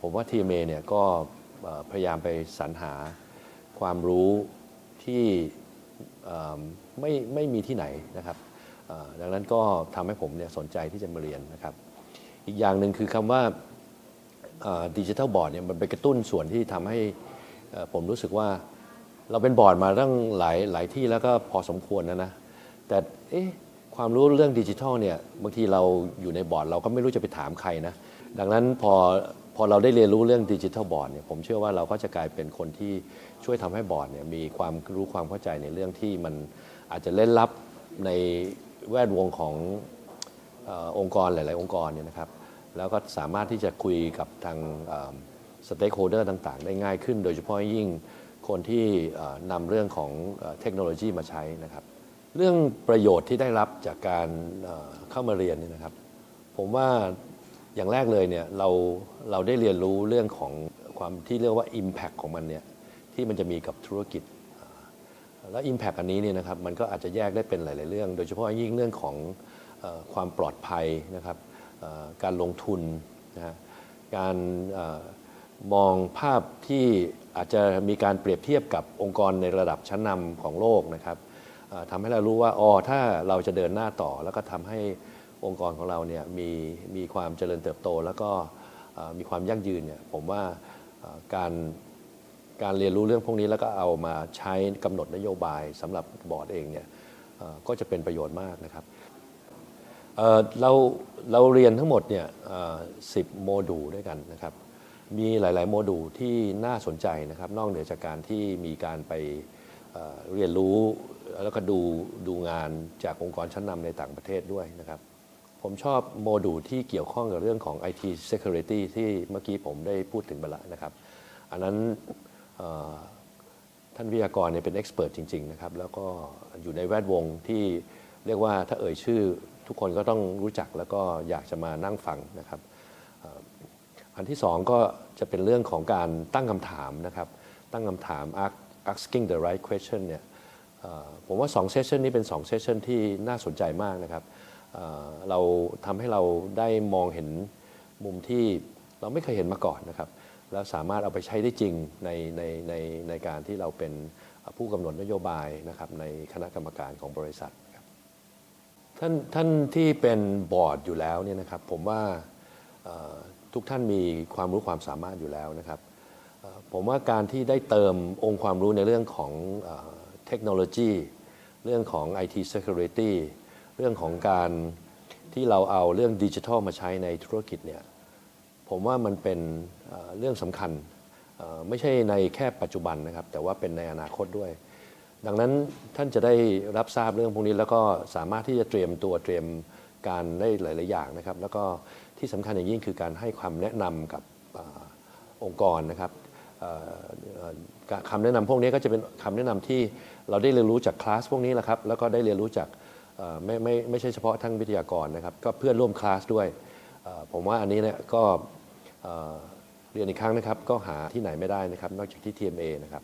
ผมว่า TMA เนี่ยก็พยายามไปสรรหาความรู้ที่ไม่ไม่มีที่ไหนนะครับดังนั้นก็ทำให้ผมเนี่ยสนใจที่จะมาเรียนนะครับ อีกอย่างหนึ่งคือคำว่าดิจิทัลบอร์ดเนี่ยมันไปกระตุ้นส่วนที่ทำให้ผมรู้สึกว่าเราเป็นบอร์ดมาตั้งหลายหลายที่แล้วก็พอสมควรนะนะ แต่เอ๊ะความรู้เรื่องดิจิทัลเนี่ยบางทีเราอยู่ในบอร์ดเราก็ไม่รู้จะไปถามใครนะ ดังนั้นพอ พอเราได้เรียนรู้เรื่องดิจิทัลบอร์ดเนี่ยผมเชื่อว่าเราก็จะกลายเป็นคนที่ช่วยทำให้บอร์ดเนี่ยมีความรู้ความเข้าใจในเรื่องที่มันอาจจะเล่นลับในแวดวงของอองค์กรหลาย ๆ องค์กรเนี่ยนะครับ แล้วก็สามารถที่จะคุยกับทางสเต็กโฮเดอร์ต่าง ๆ ได้ง่ายขึ้น โดยเฉพาะยิ่งคนที่นำเรื่องของเทคโนโลยีมาใช้นะครับ เรื่องประโยชน์ที่ได้รับจากการเอ่อเข้ามาเรียนเนี่ยนะครับ ผมว่า อย่างแรกเลยเนี่ยเราเราได้เรียนรู้เรื่องของความที่เรียกว่า Impact ของมันเนี่ยที่มันจะมีกับธุรกิจ แล้ว Impact อันนี้เนี่ยนะครับมันก็อาจจะแยกได้เป็นหลาย ๆ เรื่อง โดยเฉพาะยิ่งเรื่องของอความปลอดภัยนะครับการลงทุนนะฮะการอมองภาพที่อาจจะมีการเปรียบเทียบกับองค์กรในระดับชั้นนำของโลกนะครับทำให้เรารู้ว่าอ๋อถ้าเราจะเดินหน้าต่อแล้วก็ทำให้ องค์กรของเราเนี่ยมีมีความเจริญเติบโต แล้วก็มีความยั่งยืนเนี่ยผมว่าการการเรียนรู้เรื่องพวกนี้แล้วก็เอามาใช้กำหนดนโยบายสำหรับบอร์ดเองเนี่ยก็จะเป็นประโยชน์มากนะครับเเราเราเรียนทั้งหมดเนี่ยสิบโมดูลด้วยกันนะครับ มีหลาย ๆ โมดูลที่น่าสนใจนะครับ นอกเหนือจากการที่มีการไปเเรียนรู้แล้วก็ดูดูงานจากองค์กรชั้นนำในต่างประเทศด้วยนะครับ ผมชอบโมดูลที่เกี่ยวข้องกับเรื่องของ IT Security ที่เมื่อกี้ผมได้พูดถึงไปแล้วนะครับ อันนั้นท่านวิทยากรเนี่ยเป็นเอ็กซ์เพรสจริง ๆ นะครับ แล้วก็อยู่ในแวดวงที่เรียกว่าถ้าเอ่ยชื่อทุกคนก็ต้องรู้จักแล้วก็อยากจะมานั่งฟังนะครับ อันที่สองก็จะเป็นเรื่องของการตั้งคำถามนะครับ ตั้งคำถาม asking the right question เนี่ยผมว่า2เซสชันนี้เป็น2เซสชันที่น่าสนใจมากนะครับ เราทำให้เราได้มองเห็นมุมที่เราไม่เคยเห็นมาก่อนนะครับ แล้วสามารถเอาไปใช้ได้จริงในในในในการที่เราเป็นผู้กำหนดนโยบายนะครับในคณะกรรมการของบริษัทครับท่านท่านที่เป็นบอร์ดอยู่แล้วเนี่ยนะครับผมว่าทุกท่านมีความรู้ความสามารถอยู่แล้วนะครับผมว่าการที่ได้เติมองค์ความรู้ในเรื่องของเอ่อเทคโนโลยี เรื่องของ IT Security เรื่องของการที่เราเอาเรื่องดิจิทัลมาใช้ในธุรกิจเนี่ยผมว่ามันเป็นเรื่องสำคัญไม่ใช่ในแค่ปัจจุบันนะครับ แต่ว่าเป็นในอนาคตด้วย ดังนั้นท่านจะได้รับทราบเรื่องพวกนี้ แล้วก็สามารถที่จะเตรียมตัวเตรียมการได้หลาย ๆ อย่างนะครับ แล้วก็ที่สำคัญอย่างยิ่งคือการให้ความแนะนำกับอองค์กรนะครับคำแนะนำพวกนี้ก็จะเป็นคำแนะนำที่เราได้เรียนรู้จากคลาสพวกนี้แหละครับแล้วก็ได้เรียนรู้จาก ไม่ไม่ไม่ใช่เฉพาะทั้งวิทยากรนะครับ ก็เพื่อนร่วมคลาสด้วยผมว่าอันนี้เนี่ยก็เอ่อเรียนอีกครั้งนะครับ ก็หาที่ไหนไม่ได้นะครับ นอกจากที่ TMA นะครับ